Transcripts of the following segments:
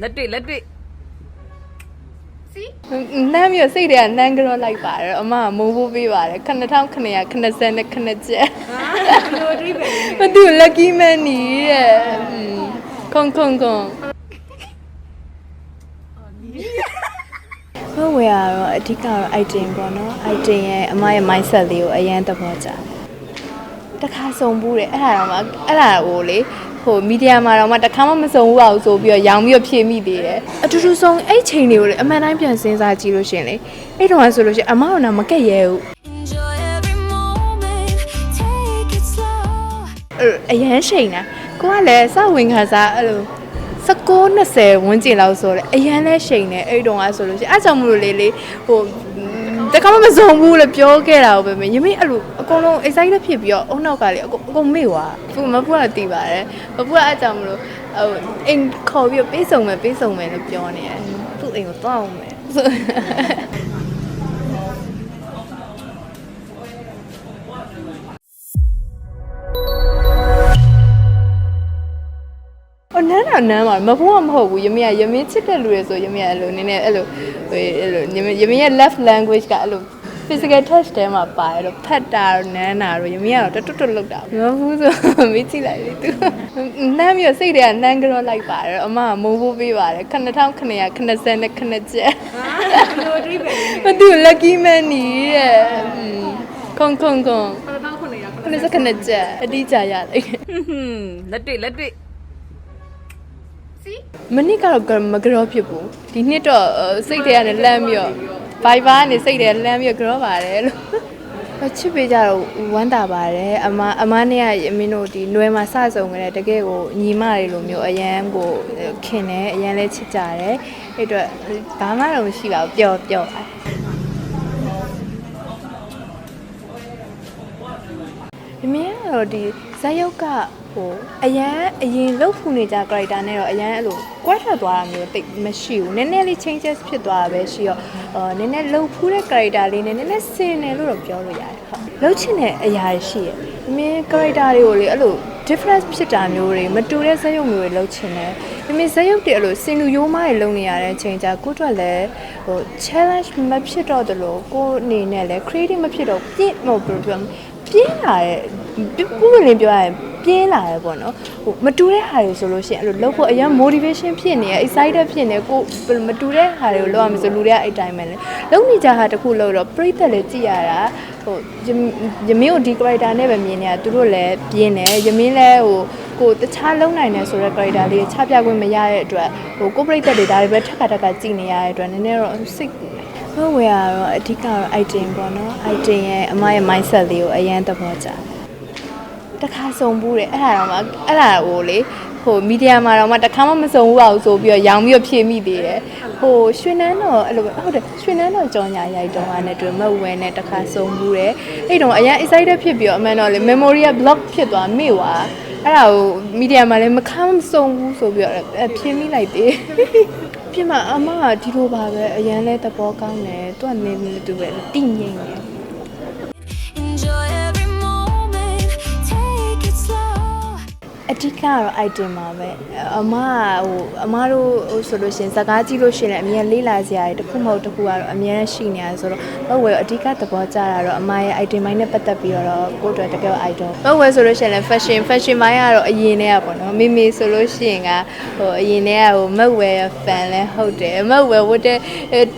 လက်တွေ့လက်တွေ့နမ်းမျိုးစိတ်တွေကနန်းကြောလိုက်ပါတယ်အမကမိုးဖို့ပေးပါတယ်9980နဲ့ခနဲ့ကျက်ဘယ်လိုအဓိပ္ပာယ်လဲမသူ lucky man နီးရဲ့อืมခုံခုံခုံဘဝရတော့အဓိကတော့ item ပေါ့နော် item ရဲ့အမရဲ့ mindset လေးကိုအရင်သဘောကျတယ်တခါစုံဘူးတယ်အဲ့ဒါတော့မှအဲ့ဒါကိုလေ ဟိုမီဒီယာမှာတော့မှတခါမှမစုံဘူးပါဘူးဆိုပြီးတော့ရောင်ပြီးတော့ဖြည့်မိသေးတယ်အတူတူဆုံးအဲ့ချိန်တွေကိုလေအမှန်တိုင်းပြန်စဉ်းစားကြည့်လို့ရှရင်လေအဲ့တုန်းကဆိုလို့ရှရင်အမတို့တော့မကက်ရဲဘူး Enjoy every moment, take it slow. အဲ့အရန်ရှိန်တာကိုကလည်းစဝင်ခါစားအဲ့လို19 20ဝန်းကျင်လောက်ဆိုလဲအရန်လဲရှိန်နေအဲ့တုန်းကဆိုလို့ရှိရင်အဲ့ကြောင့်မလို့လေလေဟို တခါမှမစုံဘူးလို့ပြောခဲ့တာပဲမင်းယမင်းအဲ့လိုအကုန်လုံး excited ဖြစ်ပြီးတော့အုံနောက်ကလေအကုန်အကုန်မေ့သွားဖူမဖူကတီးပါတယ်မဖူကအဲ့ကြောင့်မလို့ဟိုအိမ်ခေါ်ပြီးတော့ပေးစုံမယ်ပေးစုံမယ်လို့ပြောနေတယ်သူ့အိမ်ကိုတောင်းမယ် တာနမ်းပါမဖုံးကမဟုတ်ဘူးယမင်းကယမင်းချစ်တဲ့လူတွေဆိုယမင်းကအဲ့လိုနည်းနည်းအဲ့လိုဟိုအဲ့လိုယမင်းယမင်းရဲ့ left language ကအဲ့လို physical touch တဲမှာပါတယ်တော့ဖတ်တာတော့နမ်းတာတော့ယမင်းကတော့တွတ်တွတ်လောက်တာမဟုတ်ဘူးဆိုမေးကြည့်လိုက်လေသူနမ်းပြီးတော့စိတ်တွေကနမ်းကြောလိုက်ပါတယ်အမကမိုးဖို့ပေးပါတယ်9980နဲ့ခနဲ့ကျက်ဘယ်လိုအဓိပ္ပာယ်လဲမသူ lucky man နီးရဲ့อืมခုံခုံခုံ1900ခနဲ့စခနဲ့ကျက်အတိအကျရလိုက်လက်တွေ့လက်တွေ့ မနစ်ကတော့ကမကြောဖြစ်ဘူးဒီနှစ်တော့အော်စိတ်တွေကနေလမ်းပြီးတော့ Viber ကနေစိတ်တွေလမ်းပြီးတော့ကြောပါတယ်လို့အချစ်ပေးကြတော့ဝမ်းသာပါတယ်အမအမနဲ့ကမင်းတို့ဒီနွယ်မှာစဆုံကြတဲ့တကယ်ကိုညီမတွေလိုမျိုးအရန်ကိုခင်တယ်အရန်လဲချစ်ကြတယ်အဲ့တော့ဘာမှတော့မရှိပါဘူးပျော်ပျော်ပါဒီမင်းကတော့ဒီဇက်ရုပ်က ဟိုအရန်အရင်လှုပ်ဖူနေကြ character နဲ့တော့အရန်အဲ့လိုကွဲထွက်သွားတာမျိုးတိတ်မရှိဘူးနည်းနည်းလေး changes ဖြစ်သွားတာပဲရှိတော့အာနည်းနည်းလှုပ်ဖူးတဲ့ character လေးနဲ့နည်းနည်းစင်တယ်လို့တော့ပြောလို့ရတယ်ဟုတ်လှုပ်ချင်တဲ့အရာတွေရှိရဲ့ဒီမင်း character တွေကိုလေအဲ့လို difference ဖြစ်တာမျိုးတွေမတူတဲ့ဇက်ရုပ်မျိုးတွေလှုပ်ချင်တယ်ဒီမင်းဇက်ရုပ်တွေအဲ့လိုစင်လူရိုးမားတွေလှုပ်နေရတဲ့အချိန်ကျကိုယ့်အတွက်လည်းဟို challenge မဖြစ်တော့တယ်လို့ကိုယ်အနေနဲ့လည်း creative မဖြစ်တော့ပြည့်မဟုတ်ဘူးပြောပြင်းလာတဲ့ပူပလင်းပြောရရင် ပြင်းလာတယ်ပေါ့နော်ဟိုမတူတဲ့ဟာတွေဆိုလို့ရှိရင်အဲ့လိုလုပ်ဖို့အရင် motivation ဖြစ်နေရ excited ဖြစ်နေကိုမတူတဲ့ဟာတွေကိုလုပ်ရမယ်ဆိုလူတွေကအဲ့တိုင်းပဲလေလုပ်နေကြဟာတစ်ခုလို့တော့ပြိသက်လည်းကြည်ရတာဟိုယမင်းကိုဒီ character နဲ့ပဲမြင်နေတာသူတို့လည်းပြင်းတယ်ယမင်းလည်းဟိုကိုတခြားလုံနိုင်တယ်ဆိုတဲ့ character လေးချပြခွင့်မရတဲ့အတွက်ဟိုကိုပြိသက်တွေဒါတွေပဲထက်ခါထက်ခါကြည်နေရတဲ့အတွက်နည်းနည်းတော့စိတ်ပူတယ်ဘဝရတော့အဓိကတော့ item ပေါ့နော် item ရဲ့အမရဲ့ mindset လေးကိုအရင်သဘောကျတယ် တခါစုံဘူးတယ်အဲ့ဒါတော့မှအဲ့ဒါကိုလေဟိုမီဒီယာမှာတော့မှတခါမှမစုံဘူးပါဘူးဆိုပြီးတော့ရောင်ပြီးတော့ဖြည့်မိသေးတယ်ဟိုရွှေနန်းတော့အဲ့လိုပဲဟုတ်တယ်ရွှေနန်းတော့ကြောင်ညာရိုက်တော့ကနေတွေ့မဝဲနဲ့တခါစုံဘူးတယ်အဲ့တော့အရင် excited ဖြစ်ပြီးတော့အမှန်တော့လေ memory က block ဖြစ်သွားမိသွားအဲ့ဒါကိုမီဒီယာမှာလည်းမခမ်းမစုံဘူးဆိုပြီးတော့အဲ့ဖြည့်မိလိုက်သေးပြင်မအမကဒီလိုပါပဲအရန်လဲသဘောကောင်းတယ်သူကနေနေတူပဲတည်ငြိမ်တယ် အဓိကကတော့ item ပါပဲအမကဟိုအမတို့ဟိုဆိုလို့ရှရင်စကားကြည့်လို့ရှရင်လည်းအများလေးလာစရာတွေတစ်ခုမဟုတ်တစ်ခုကတော့အများရှိနေရတယ်ဆိုတော့ဘဝယ်အဓိကသဘောကျတာတော့အမရဲ့ item ပိုင်းနဲ့ပတ်သက်ပြီးတော့ကိုယ့်အတွက်တကယ် item ဘဝယ်ဆိုလို့ရှရင်လည်း fashion fashion ပိုင်းကတော့အရင်တည်းကပေါ့နော်မိမိဆိုလို့ရှရင်ကဟိုအရင်တည်းကဟိုမက်ဝယ် fan လည်းဟုတ်တယ်မက်ဝယ်ဝတ်တဲ့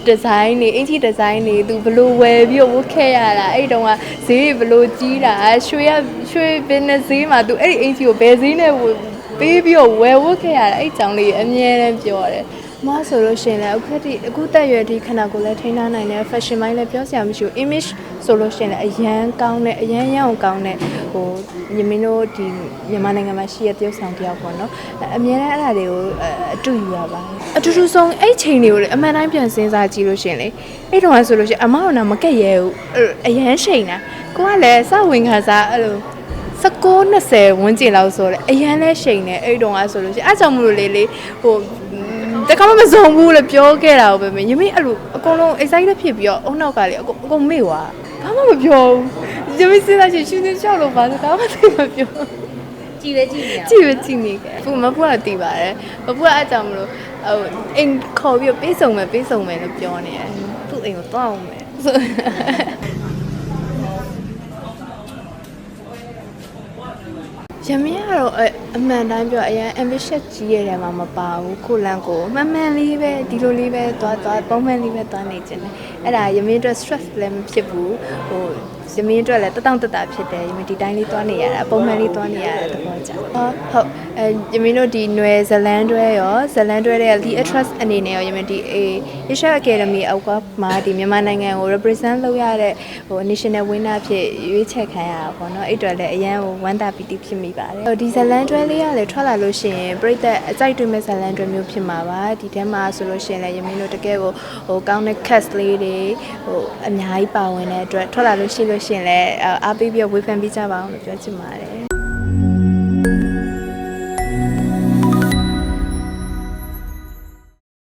design တွေအင်ကြီး design တွေသူဘလို့ဝယ်ပြီးတော့ဝတ်ခဲ့ရတာအဲ့တုန်းကဈေးတွေဘလို့ကြီးတာရွှေရရွှေ business ဈေးမှာသူအဲ့ဒီအင်ကြီးကိုဘယ်ဈေးနဲ့ဝယ်ပေးပြီးတော့ဝယ်ဝတ်ခဲ့ရတာအဲ့ကြောင့်လေးအမြဲတမ်းပြောတယ်မဆိုလို့ရှိရင်လည်းအခုတိအခုတက်ရွယ်ဒီခဏကိုလည်းထိန်းထားနိုင်တယ် fashion ပိုင်းလည်းပြောစရာမရှိဘူး image ဆိုလို့ရှိရင်လည်းအရန်ကောင်းတဲ့အရန်ရအောင်ကောင်းတဲ့ဟိုညီမင်းတို့ဒီမြန်မာနိုင်ငံမှာရှိတဲ့တရုတ်ဆောင်တယောက်ပေါ့နော်အအမြဲတမ်းအဲ့ဒါတွေကိုအအတူယူရပါတယ်အတူတူဆုံးအဲ့ချိန်တွေကိုလေအမှန်တိုင်းပြန်စဉ်းစားကြည့်လို့ရှိရင်လေအဲ့တုန်းကဆိုလို့ရှိရင်အမတို့တော့မကက်ရဲဘူးအဲ့အရန်ချိန်တာကိုကလည်းစဝင်ခါစားအဲ့လို 19 20ဝန်းကျင်လောက်ဆိုတော့အရန်လဲရှိန်နေအဲ့တုန်းကဆိုလို့ရှိရင်အဲ့ကြောင့်မလို့လေလေဟိုတခါမှမစုံဘူးလို့ပြောခဲ့တာပဲမင်းယမင်းအဲ့လိုအကုန်လုံး excited ဖြစ်ပြီးတော့အုံနောက်ကလေအကုန်အကုန်မေ့သွားဘာမှမပြောဘူးယမင်းစဉ်းစားချင်ရှင်းရှင်းချောက်လို့ပါစကားမသိမပြောကြည့်ပဲကြည့်နေရကြည့်ပဲကြည့်နေခဲ့ဖူမဖူကတော့တည်ပါတယ်မဖူကအားကြောင့်မလို့ဟိုအိမ်ခေါ်ပြီးပေးဆောင်မယ်ပေးဆောင်မယ်လို့ပြောနေတယ်သူ့အိမ်ကိုတောင်းအောင်မယ် ရမင်းကတော့အအမှန်တိုင်းပြောအရင် ambitious ကြီးရတဲ့မှာမပါဘူးကိုလန်ကိုမှန်မှန်လေးပဲဒီလိုလေးပဲသွားသွားပုံမှန်လေးပဲသွားနေခြင်းတယ်အဲ့ဒါရမင်းအတွက် stress လည်းမဖြစ်ဘူးဟို ရမင်းအတွက်လည်းတတောင့်တတဖြစ်တယ်ရမင်းဒီတိုင်းလေးသွားနေရတာပုံမှန်လေးသွားနေရတဲ့သဘောကြောင့်ဟုတ်ဟုတ်အဲရမင်းတို့ဒီနွယ်ဇလန်တွဲရောဇလန်တွဲတဲ့ the attrust အနေနဲ့ရောရမင်းဒီ Asia Academy အောက်ကမှာဒီမြန်မာနိုင်ငံကို represent လုပ်ရတဲ့ဟို national winner ဖြစ်ရွေးချယ်ခံရတာပေါ့နော်အဲ့အတွက်လည်းအရန်ဟိုဝမ်းသာပီတိဖြစ်မိပါတယ်ဟိုဒီဇလန်တွဲလေးကလည်းထွက်လာလို့ရှိရင်ပြိသက်အကြိုက်တွေ့မဲ့ဇလန်တွဲမျိုးဖြစ်မှာပါဒီထဲမှာဆိုလို့ရှိရင်လည်းရမင်းတို့တကယ်ကိုဟိုကောင်းတဲ့ cast လေးတွေဟိုအများကြီးပါဝင်တဲ့အတွက်ထွက်လာလို့ရှိလို့ရှိရင်လည်းအားပေးပြီးတော့ဝေဖန်ပေးကြပါအောင်လို့ပြောချင်ပါတယ်